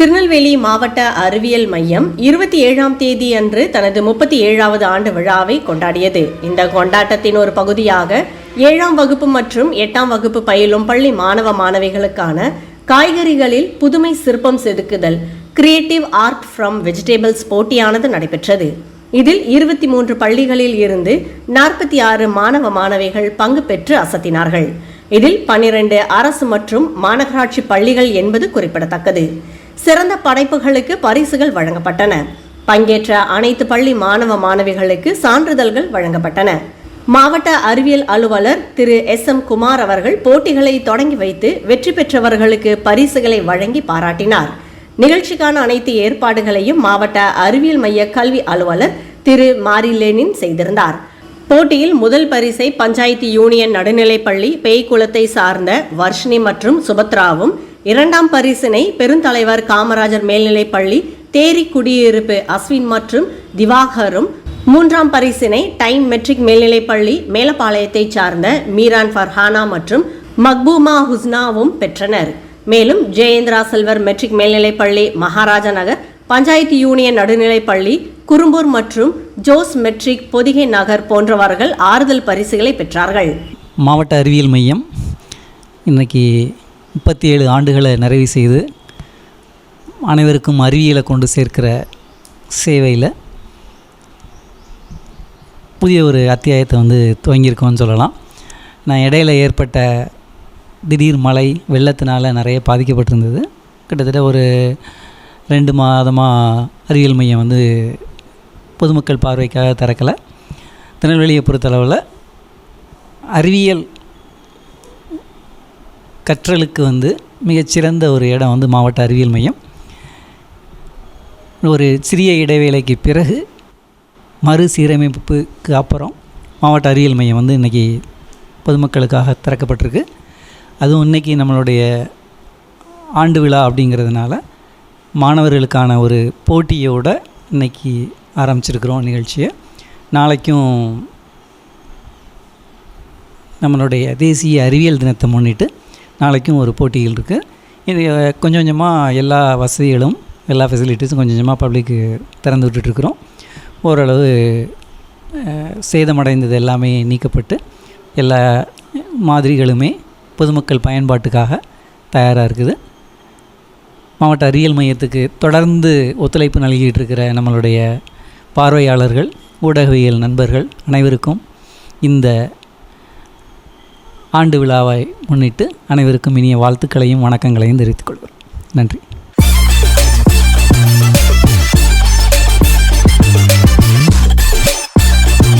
திருநெல்வேலி மாவட்ட அறிவியல் மையம் இருபத்தி ஏழாம் தேதி அன்று தனது முப்பத்தி ஏழாவது ஆண்டு விழாவை கொண்டாடியது. இந்த கொண்டாட்டத்தின் ஒரு பகுதியாக ஏழாம் வகுப்பு மற்றும் எட்டாம் வகுப்பு பயிலும் பள்ளி மாணவ மாணவிகளுக்கான காய்கறிகளில் புதுமை சிற்பம் செதுக்குதல் கிரியேட்டிவ் ஆர்ட் ஃப்ரம் வெஜிடேபிள்ஸ் போட்டியானது நடைபெற்றது. இதில் இருபத்தி மூன்று பள்ளிகளில் இருந்து நாற்பத்தி ஆறு மாணவ மாணவிகள் பங்கு பெற்று அசத்தினார்கள். இதில் பன்னிரண்டு அரசு மற்றும் மாநகராட்சி பள்ளிகள் என்பது குறிப்பிடத்தக்கது. சிறந்த படைப்புகளுக்கு பரிசுகள் வழங்கப்பட்டன. பங்கேற்ற அனைத்து பள்ளி மாணவ மாணவிகளுக்கு சான்றிதழ்கள் வழங்கப்பட்டன. மாவட்ட அறிவியல் அலுவலர் திரு எஸ். எம். குமார் அவர்கள் போட்டிகளை தொடங்கி வைத்து வெற்றி பெற்றவர்களுக்கு பரிசுகளை வழங்கி பாராட்டினார். நிகழ்ச்சிக்கான அனைத்து ஏற்பாடுகளையும் மாவட்ட அறிவியல் மைய கல்வி அலுவலர் திரு மாரிலேனின் செய்திருந்தார். போட்டியில் முதல் பரிசை பஞ்சாயத்து யூனியன் நடுநிலைப்பள்ளி பேய்குளத்தை சார்ந்த வர்ஷினி மற்றும் சுபத்ராவும் இரண்டாம் பரிசினை பெருந்தலைவர் காமராஜர் மேல்நிலைப்பள்ளி தேரி குடியிருப்பு அஸ்வின் மற்றும் திவாகரும் மூன்றாம் பரிசினை டைம் மெட்ரிக் மேல்நிலைப்பள்ளி மேலப்பாளையத்தைச் சார்ந்த மீரான் ஃபர்ஹானா மற்றும் மக்பூமா ஹுஸ்னாவும் பெற்றனர். மேலும் ஜெயேந்திரா செல்வர் மெட்ரிக் மேல்நிலைப்பள்ளி மகாராஜா நகர் பஞ்சாயத்து யூனியன் நடுநிலைப்பள்ளி குறும்பூர் மற்றும் ஜோஸ் மெட்ரிக் பொதிகை நகர் போன்றவர்கள் ஆறுதல் பரிசுகளை பெற்றார்கள். மாவட்ட அறிவியல் மையம். இன்றைக்கி முப்பத்தி ஏழு ஆண்டுகளை நிறைவு செய்து அனைவருக்கும் அறிவியலை கொண்டு சேர்க்கிற சேவையில் புதிய ஒரு அத்தியாயத்தை வந்து துவங்கியிருக்கோம்னு சொல்லலாம். நான் இடையில ஏற்பட்ட திடீர் மழை வெள்ளத்தினால் நிறைய பாதிக்கப்பட்டிருந்தது. கிட்டத்தட்ட ஒரு ரெண்டு மாதமாக அறிவியல் மையம் வந்து பொதுமக்கள் பார்வைக்காக திறக்கலை. திருநெல்வேலியை பொறுத்தளவில் அறிவியல் கற்றலுக்கு வந்து மிகச்சிறந்த ஒரு இடம் வந்து மாவட்ட அறிவியல் மையம். ஒரு சிறிய இடைவேளைக்கு பிறகு மறுசீரமைப்புக்கு அப்புறம் மாவட்ட அறிவியல் மையம் வந்து இன்றைக்கி பொதுமக்களுக்காக திறக்கப்பட்டிருக்கு. அதுவும் இன்றைக்கி நம்மளுடைய ஆண்டு விழா அப்படிங்கிறதுனால மாணவர்களுக்கான ஒரு போட்டியோட இன்றைக்கி ஆரம்பிச்சிருக்கிறோம் நிகழ்ச்சியை. நாளைக்கும் நம்மளுடைய தேசிய அறிவியல் தினத்தை முன்னிட்டு நாளைக்கும் ஒரு போட்டிகள் இருக்குது இது கொஞ்சம் கொஞ்சமாக எல்லா வசதிகளும் எல்லா ஃபெசிலிட்டிஸும் கொஞ்சம் கொஞ்சமாக பப்ளிக்கு திறந்து விட்டுட்ருக்குறோம் ஓரளவு சேதமடைந்தது எல்லாமே நீக்கப்பட்டு எல்லா மாதிரிகளுமே பொதுமக்கள் பயன்பாட்டுக்காக தயாராக இருக்குது. மாவட்ட அறிவியல் மையத்துக்கு தொடர்ந்து ஒத்துழைப்பு நல்கிட்டு இருக்கிற நம்மளுடைய பார்வையாளர்கள் ஊடகவியல் நண்பர்கள் அனைவருக்கும் இந்த ஆண்டு விழாவை முன்னிட்டு அனைவருக்கும் இனிய வாழ்த்துக்களையும் வணக்கங்களையும் தெரிவித்துக் கொள்கிறோம். நன்றி.